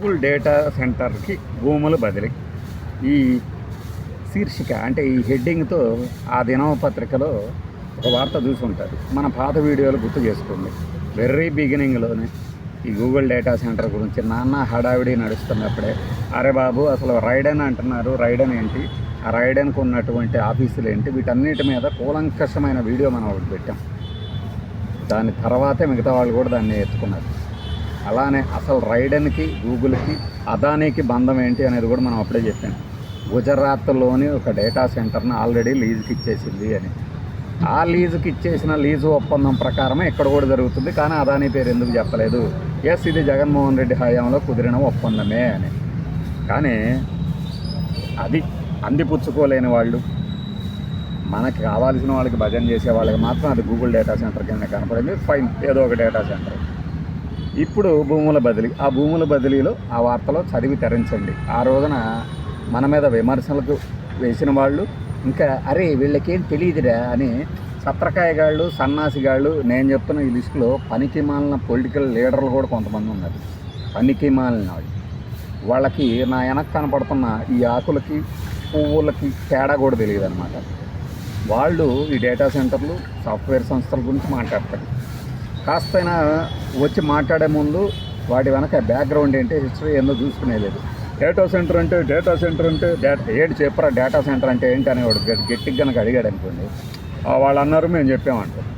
Google data సెంటర్కి భూములు బదిలీ. ఈ శీర్షిక అంటే ఈ హెడ్డింగ్తో ఆ దినపత్రికలో ఒక వార్త చూసి ఉంటారు మన పాత వీడియోలు గుర్తు చేసుకోండి. వెర్రీ బిగినింగ్లోనే ఈ గూగుల్ డేటా సెంటర్ గురించి నాన్న హడావిడి నడుస్తున్నప్పుడే అరే బాబు అసలు రైడెన్ అంటున్నారు. రైడెన్ ఏంటి? ఆ రైడన్కి ఉన్నటువంటి ఆఫీసులు ఏంటి? వీటన్నిటి మీద కూలంకషమైన వీడియో మనం ఒకటి పెట్టాం. దాని తర్వాతే మిగతా వాళ్ళు కూడా దాన్ని ఎత్తుకున్నారు. అలానే అసలు రైడన్కి గూగుల్కి అదానీకి బంధం ఏంటి అనేది కూడా మనం అప్పుడే చెప్పాం. గుజరాత్లోని ఒక డేటా సెంటర్ని ఆల్రెడీ లీజుకి ఇచ్చేసింది అని. ఆ లీజుకి ఇచ్చేసిన లీజు ఒప్పందం ప్రకారమే ఇక్కడ కూడా జరుగుతుంది కానీ అదానీ పేరు ఎందుకు చెప్పలేదు? ఎస్ ఇది జగన్మోహన్ రెడ్డి హయాంలో కుదిరిన ఒప్పందమే అని. కానీ అది అందిపుచ్చుకోలేని వాళ్ళు మనకి కావాల్సిన వాళ్ళకి భజన చేసే వాళ్ళకి మాత్రం అది గూగుల్ డేటా సెంటర్ కింద కనపడింది. ఫైన్ ఏదో ఒక డేటా సెంటర్. ఇప్పుడు భూముల బదిలీ ఆ భూముల బదిలీలో ఆ వార్తలో చదివి తరించండి. ఆ రోజున మన మీద విమర్శలకు వేసిన వాళ్ళు ఇంకా అరే వీళ్ళకేం తెలియదురా అని సత్రకాయగాళ్ళు సన్నాసిగాళ్ళు నేను చెప్తున్న ఈ లిస్టులో పనికి మాలిన పొలిటికల్ లీడర్లు కూడా కొంతమంది ఉన్నారు. పనికి మాలిన వాళ్ళు. వాళ్ళకి నా వెనక కనపడుతున్న ఈ ఆకులకి పువ్వులకి తేడా కూడా తెలియదు అనమాట వాళ్ళు ఈ డేటా సెంటర్లు సాఫ్ట్వేర్ సంస్థల గురించి మాట్లాడతారు. కాస్తైనా వచ్చి మాట్లాడే ముందు వాటి వెనక బ్యాక్గ్రౌండ్ ఏంటి హిస్టరీ ఏందో చూసుకునేలేదు. డేటా సెంటర్ అంటే డేటా సెంటర్ అంటే డేటా ఏంటి చెప్పరా డేటా సెంటర్ అంటే ఏంటి అనేవాడు గట్టి- గట్టిగా కనుక అడిగాడు అనుకోండి. వాళ్ళు అన్నారు మేము చెప్పామంటారు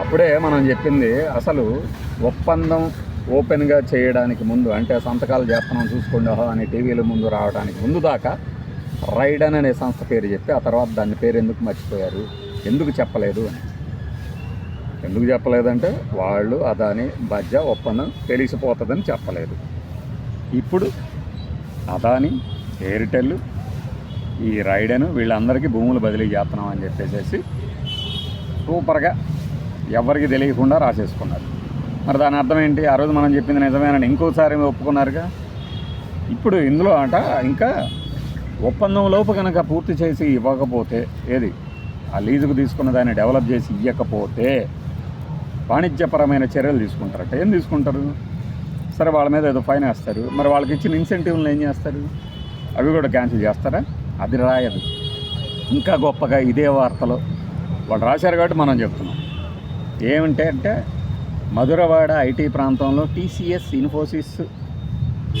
అప్పుడే మనం చెప్పింది అసలు ఒప్పందం ఓపెన్గా చేయడానికి ముందు అంటే సంతకాలు చేస్తున్నాం చూసుకోండి అని టీవీల ముందు రావడానికి ముందు దాకా రైడన్ అనే సంస్థ పేరు చెప్పి ఆ తర్వాత దాని పేరు ఎందుకు మర్చిపోయారు ఎందుకు చెప్పలేదు అని. ఎందుకు చెప్పలేదంటే వాళ్ళు అదాని మధ్య ఒప్పందం తెలిసిపోతుందని చెప్పలేదు. ఇప్పుడు అదాని ఎయిర్టెల్ ఈ రైడన్ వీళ్ళందరికీ భూములు బదిలీ చేస్తున్నాం అని చెప్పేసి సూపర్గా ఎవరికి తెలియకుండా రాసేసుకున్నారు. మరి దాని అర్థం ఏంటి? ఆ రోజు మనం చెప్పింది నిజమేనని ఇంకోసారి ఒప్పుకున్నారుగా? ఇప్పుడు ఇందులో అంట ఇంకా ఒప్పందం లోపు కనుక పూర్తి చేసి ఇవ్వకపోతే ఏది? ఆ లీజుకు తీసుకున్న దాన్ని డెవలప్ చేసి ఇవ్వకపోతే వాణిజ్యపరమైన చర్యలు తీసుకుంటారట. ఏం తీసుకుంటారు? సరే వాళ్ళ మీద ఏదో ఫైన్ వేస్తారు. మరి వాళ్ళకి ఇచ్చిన ఇన్సెంటివ్లను ఏం చేస్తారు? అవి కూడా క్యాన్సిల్ చేస్తారా? అది రాయదు. ఇంకా గొప్పగా ఇదే వార్తలో వాళ్ళు రాశారు కాబట్టి మనం చెప్తున్నాం. ఏమంటే అంటే మధురవాడ ఐటీ ప్రాంతంలో టీసీఎస్ ఇన్ఫోసిస్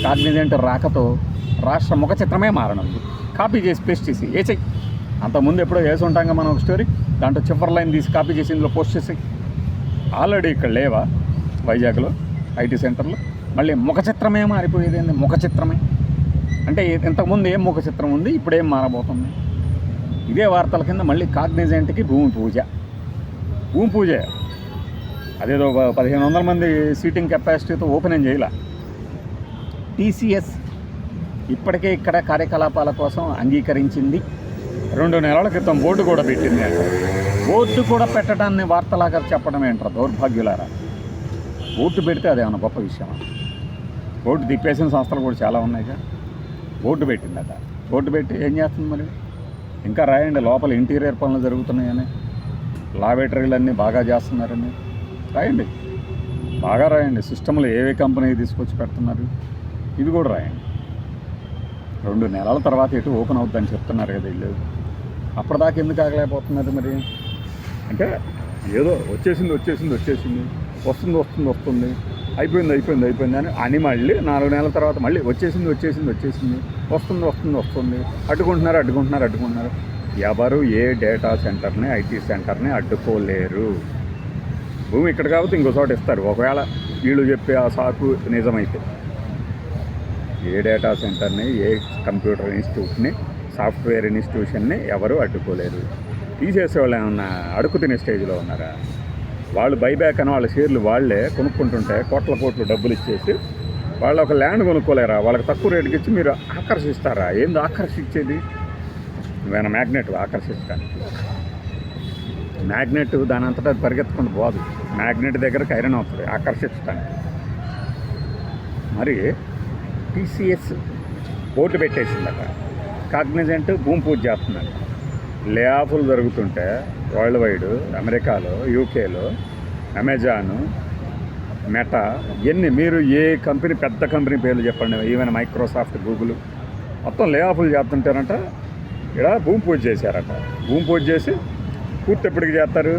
కాగ్నిజెంట్ రాకతో రాష్ట్ర ముఖ చిత్రమే మారనుంది. కాపీ చేసి పేస్ట్ చేసి వేసేయి. అంతకుముందు ఎప్పుడో చేసి ఉంటాం మనం ఒక స్టోరీ దాంట్లో చివరి లైన్ తీసి కాపీ చేసి ఇందులో పోస్ట్ చేసి ఆల్రెడీ ఇక్కడ లేవా వైజాగ్లో? ఐటీ సెంటర్లో? మళ్ళీ ముఖ చిత్రమే మారిపోయేది ఏంది? ముఖ చిత్రమే. అంటే ఇంతకుముందు ఏం ముఖ చిత్రం ఉంది? ఇప్పుడు ఏం మారబోతుంది? ఇదే వార్తల కింద మళ్ళీ కాగ్నిజెంట్కి భూమి పూజ. భూమి పూజ. అదేదో పదిహేను వందల మంది సీటింగ్ కెపాసిటీతో ఓపెన్ ఏం చేయాల? టీసీఎస్ ఇప్పటికే ఇక్కడ కార్యకలాపాల కోసం అంగీకరించింది. రెండు నెలల క్రితం బోర్డు కూడా పెట్టింది అంటే బోర్డు కూడా పెట్టడాన్ని వార్తలాగా చెప్పడం ఏంట్రా దౌర్భాగ్యులారా? ఓటు పెడితే అదేమన్నా గొప్ప విషయం బోర్డు తిప్పేసిన సంస్థలు కూడా చాలా ఉన్నాయిగా. పెట్టింది పెట్టిందట. బోర్డు పెట్టి ఏం చేస్తుంది మరి? ఇంకా రాయండి లోపల ఇంటీరియర్ పనులు జరుగుతున్నాయని. లాబరేటరీలు అన్నీ బాగా చేస్తున్నారని. రాయండి. బాగా రాయండి. సిస్టంలు ఏవే కంపెనీ తీసుకొచ్చి పెడుతున్నారు? ఇది కూడా రాయండి. రెండు నెలల తర్వాత ఎటు ఓపెన్ అవుద్దని చెప్తున్నారు కదా వీళ్ళు. అప్పటిదాకా ఎందుకు ఆగలేకపోతున్నారు మరి? అంటే ఏదో వచ్చేసింది వచ్చేసింది వచ్చేసింది. వస్తుంది వస్తుంది వస్తుంది. అయిపోయింది అయిపోయింది అయిపోయింది అని అని మళ్ళీ నాలుగు నెలల తర్వాత మళ్ళీ వచ్చేసింది వచ్చేసింది వచ్చేసింది. వస్తుంది వస్తుంది వస్తుంది. అడ్డుకుంటున్నారు అడ్డుకుంటున్నారు అడ్డుకుంటున్నారు. ఎవరు ఏ డేటా సెంటర్ని ఐటీ సెంటర్ని అడ్డుకోలేరు. భూమి ఇక్కడ కాబట్టి ఇంకో చోట ఇస్తారు. ఒకవేళ వీళ్ళు చెప్పే ఆ సాకు నిజమైతే. ఏ డేటా సెంటర్ని ఏ కంప్యూటర్ ఇన్స్టిట్యూట్ని సాఫ్ట్వేర్ ఇన్స్టిట్యూషన్ని ఎవరు అడ్డుకోలేరు. తీసేసే వాళ్ళు ఏమన్నా అడుగు తినే స్టేజ్లో ఉన్నారా? వాళ్ళు బైబ్యాక్ అని వాళ్ళ షేర్లు వాళ్ళే కొనుక్కుంటుంటే కోట్ల కోట్లు డబ్బులు ఇచ్చేసి వాళ్ళు ఒక ల్యాండ్ కొనుక్కోలేరా? వాళ్ళకి తక్కువ రేటుకి ఇచ్చి మీరు ఆకర్షిస్తారా? ఏంది ఆకర్షించేది? నువ్వేనా మ్యాగ్నెట్ ఆకర్షించడానికి? మ్యాగ్నెట్ దాని అంతటా పరిగెత్తకుండా పోదు. మ్యాగ్నెట్ దగ్గరకు ఐరన్ అవుతుంది ఆకర్షించడానికి. మరి టీసీఎస్ ఓటు పెట్టేసిందట. కాగ్నిజెంట్ భూమి పూజ చేస్తుందంట. లే ఆఫ్లు జరుగుతుంటే వరల్డ్ వైడ్ అమెరికాలో యూకేలో అమెజాను మెటా ఎన్ని మీరు ఏ కంపెనీ పెద్ద కంపెనీ పేర్లు చెప్పండి. ఈవెన్ మైక్రోసాఫ్ట్ గూగుల్ మొత్తం లే ఆఫ్లు చేస్తుంటారంట ఇక్కడ భూమి పూజ చేశారట. భూమి పూజ చేసి పూర్తి ఎప్పటికి చేస్తారు?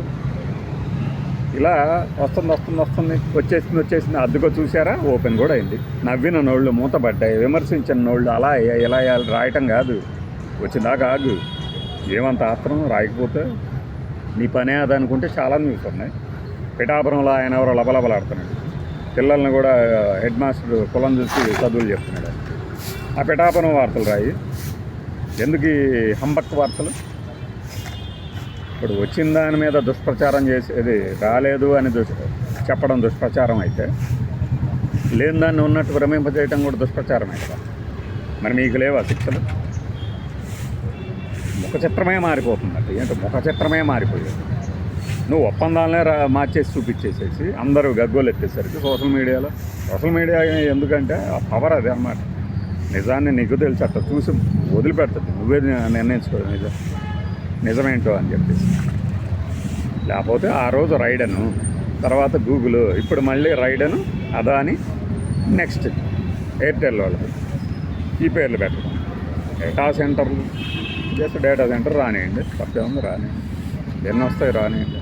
ఇలా వస్తుంది వస్తుంది వస్తుంది వచ్చేసింది వచ్చేసింది. అద్దుగా చూసారా ఓపెన్ కూడా అయింది. నవ్విన నోళ్ళు మూతపడ్డాయి విమర్శించిన నోళ్ళు అలా ఇలా రాయటం కాదు. వచ్చిందాకా ఆగు ఏమంత ఆత్రం? రాయకపోతే నీ పనే అది అనుకుంటే చాలా న్యూస్ ఉన్నాయి. పిఠాపురంలో ఆయన ఎవరో లబలబలాడుతున్నాడు. పిల్లల్ని కూడా హెడ్ మాస్టర్ కులం చూసి చదువులు చెప్తున్నాడు. ఆ పిఠాపురం వార్తలు రాయి. ఎందుకు ఈ హంబక్ వార్తలు? ఇప్పుడు వచ్చిన దాని మీద దుష్ప్రచారం చేసేది రాలేదు అని దుష్ చెప్పడం దుష్ప్రచారం అయితే లేని దాన్ని ఉన్నట్టు భ్రమింపజేయటం కూడా దుష్ప్రచారమే కదా. మరి మీకు లేవా శిక్షలు? ముఖ చిత్రమే మారిపోతుందట ఏంటో ముఖ చిత్రమే మారిపోయేది. నువ్వు ఒప్పందాలనే రా మార్చేసి చూపించేసేసి అందరూ గగ్గోలు ఎత్తేసరికి సోషల్ మీడియాలో. సోషల్ మీడియా ఎందుకంటే ఆ పవర్ అది అనమాట నిజాన్ని నీకు తెలుసు చూసి వదిలిపెడుతుంది నువ్వే నిర్ణయించుకో నిజం నిజమేంటో అని చెప్పేసి. లేకపోతే ఆ రోజు రైడను తర్వాత గూగుల్ ఇప్పుడు మళ్ళీ రైడను అదాని నెక్స్ట్ ఎయిర్టెల్ వాళ్ళకి ఈ పేర్లు పెట్టడం. డేటా సెంటర్లు జస్ట్ డేటా సెంటర్ రానియండి తప్పేముంది రానియండి. ఎన్ని వస్తాయి రానియండి.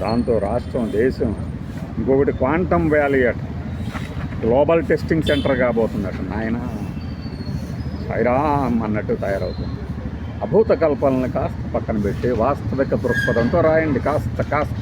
దాంతో రాష్ట్రం దేశం ఇంకొకటి క్వాంటమ్ వ్యాలీ అట. గ్లోబల్ టెస్టింగ్ సెంటర్ కాబోతుందట నాయన. సైరామ్ అన్నట్టు తయారవుతుంది. అభూత కల్పనలు కాస్త పక్కన పెట్టి వాస్తవిక దృక్పథంతో రాయండి కాస్త కాస్త.